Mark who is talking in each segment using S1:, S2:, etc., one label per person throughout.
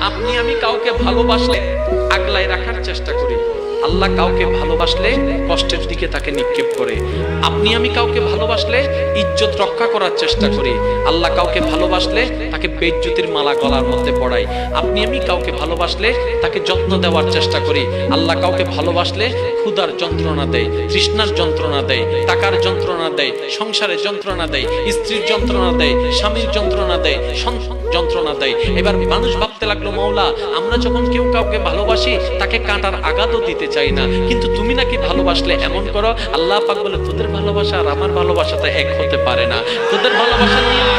S1: আপনি, আমি কাউকে ভালোবাসলে আগলায় রাখার চেষ্টা করি। আল্লাহ কাউকে ভালোবাসলে কষ্টের দিকে তাকে নিক্ষেপ করে। আপনি, আমি কাউকে ভালোবাসলে ইজ্জত রক্ষা করার চেষ্টা করি। আল্লাহ কাউকে ভালোবাসলে তাকে বেজ্জতির মালা গলার মধ্যে পড়াই। আপনি, আমি কাউকে ভালোবাসলে তাকে যত্ন দেওয়ার চেষ্টা করি। আল্লাহ কাউকে ভালোবাসলে ক্ষুধার যন্ত্রণা দেয়, তৃষ্ণার যন্ত্রণা দেয়, টাকার যন্ত্রণা দেয়, সংসারের যন্ত্রণা দেয়, স্ত্রীর যন্ত্রণা দেয়, স্বামীর যন্ত্রণা দেয়, সন্তান যন্ত্রণা দেয়। এবার মানুষ ভাবতে লাগল, মাওলা, আমরা যখন কেউ কাউকে ভালোবাসি, তাকে কাঁটার আঘাতও দিতে চাই না। কিন্তু তুমি নাকি ভালোবাসলে এমন করো, আল্লাহ পাক বলে, তোদের ভালোবাসা আর আমার ভালোবাসাটা এক হতে পারে না। তোদের ভালোবাসা নিয়ম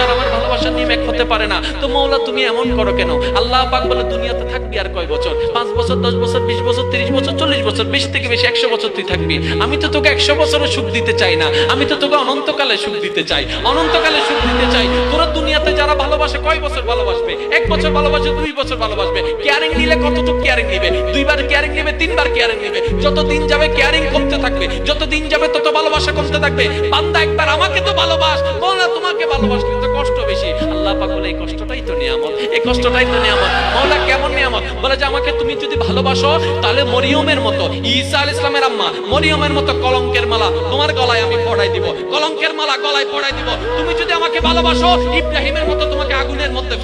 S1: হতে পারে না। তো মৌলা তুমি এমন করো কেন? আল্লাহ পাক বলে, দুনিয়াতে থাকবি আর কয় বছর? পাঁচ বছর, দশ বছর, বিশ বছর, তিরিশ বছর, চল্লিশ বছর, বেশি থেকে বেশি, একশো বছর তুই থাকবি। আমি তো তোকে একশো বছরও সুখ দিতে চাই না। আমি তো তোকে অনন্তকালে সুখ দিতে চাই। অনন্তকালে সুখ দিতে চাই। তোরা দুনিয়াতে যারা ভালোবাসে, কয় বছর ভালোবাসবে? এক বছর ভালোবাসে, দুই বছর ভালোবাসবে। কেয়ারিং নিলে কতটুকু কেয়ারিং নিবে? দুইবার কেয়ারিং নিবে, তিনবার কেয়ারিং নিবে। যত দিন যাবে কেয়ারিং কমতে থাকবে। যত দিন যাবে তত ভালোবাসা কমতে থাকবে। বান্দা একবার আমাকে তো ভালোবাস। মৌলা তোমাকে ভালোবাসলে এই কষ্টটাই তো নিয়ামত। মৌলা কেমন নিয়ামত? বলে যে আমাকে তুমি যদি ভালোবাসো, তাহলে মরিয়মের মতো, ঈসা আল ইসলামের আম্মা, মরিয়মের মতো কলঙ্কের মালা তোমার গলায় আমি পড়াই দিব। কলঙ্কের মালা গলায় পড়াই দিব। তুমি যদি আমাকে ভালোবাসো, ইব্রাহিমের মতো তোমাকে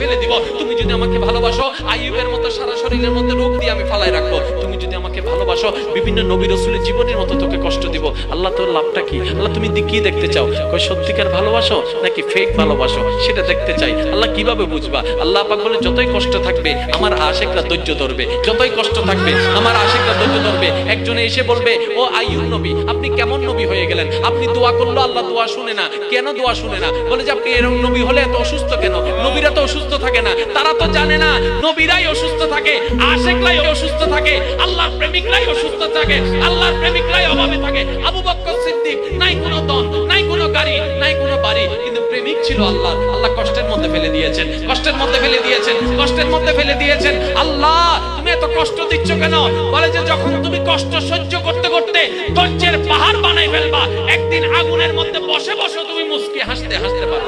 S1: ফেলে দিব। তুমি যদি আমাকে ভালোবাসো, আইয়ুবের মতো সারা শরীরের মধ্যে রোগ দিয়ে আমি ফালাই রাখব। তুমি যদি আমাকে ভালোবাসো, বিভিন্ন নবী রসুলের জীবনের মতো তোকে কষ্ট দিব। আল্লাহ, তোর লাভটা কি? আল্লাহ, তুমি কি দেখতে চাও? কই সত্যিকার ভালোবাসো নাকি ফেক ভালোবাসো? সেটা দেখতে চাই। আল্লাহ, কীভাবে বুঝবা? আল্লাহ পাক বলে, যতই কষ্ট থাকবে, আমার আশেকরা ধৈর্য ধরবে। যতই কষ্ট থাকবে, আমার আশেকরা ধৈর্য ধরবে। একজনে এসে বলবে, ও আইয়ুব নবী, আপনি কেমন নবী হয়ে গেলেন? আপনি দোয়া করল আল্লাহ দোয়া শুনে না। কেন দোয়া শুনে না? বলে যে, আপনি এরকম নবী হলে এত অসুস্থ কেন? নবীরা তো অসুস্থ থাকে না। তারা তো জানে না, নবীরাই অসুস্থ থাকে, আশেকরাই অসুস্থ থাকে, আল্লাহর প্রেমিকরাই অসুস্থ থাকে, আল্লাহর প্রেমিকরাই অভাবে থাকে। আবু বকর সিদ্দিক, নাই কোনো দন নাই কোনো গাড়ি, নাই কোনো বাড়ি, কিন্তু প্রেমিক ছিল আল্লাহ। আল্লাহ কষ্টের মধ্যে ফেলে দিয়েছেন, কষ্টের মধ্যে ফেলে দিয়েছেন, কষ্টের মধ্যে ফেলে দিয়েছেন। আল্লাহ, তুমি এত কষ্ট দিচ্ছ কেন? বলে যে যখন তুমি কষ্ট সহ্য করতে করতে ধৈর্যের পাহাড় বানাই ফেলবা, একদিন আগুনের মধ্যে বসে বসে তুমি মুসকি হাসতে হাসতে পারো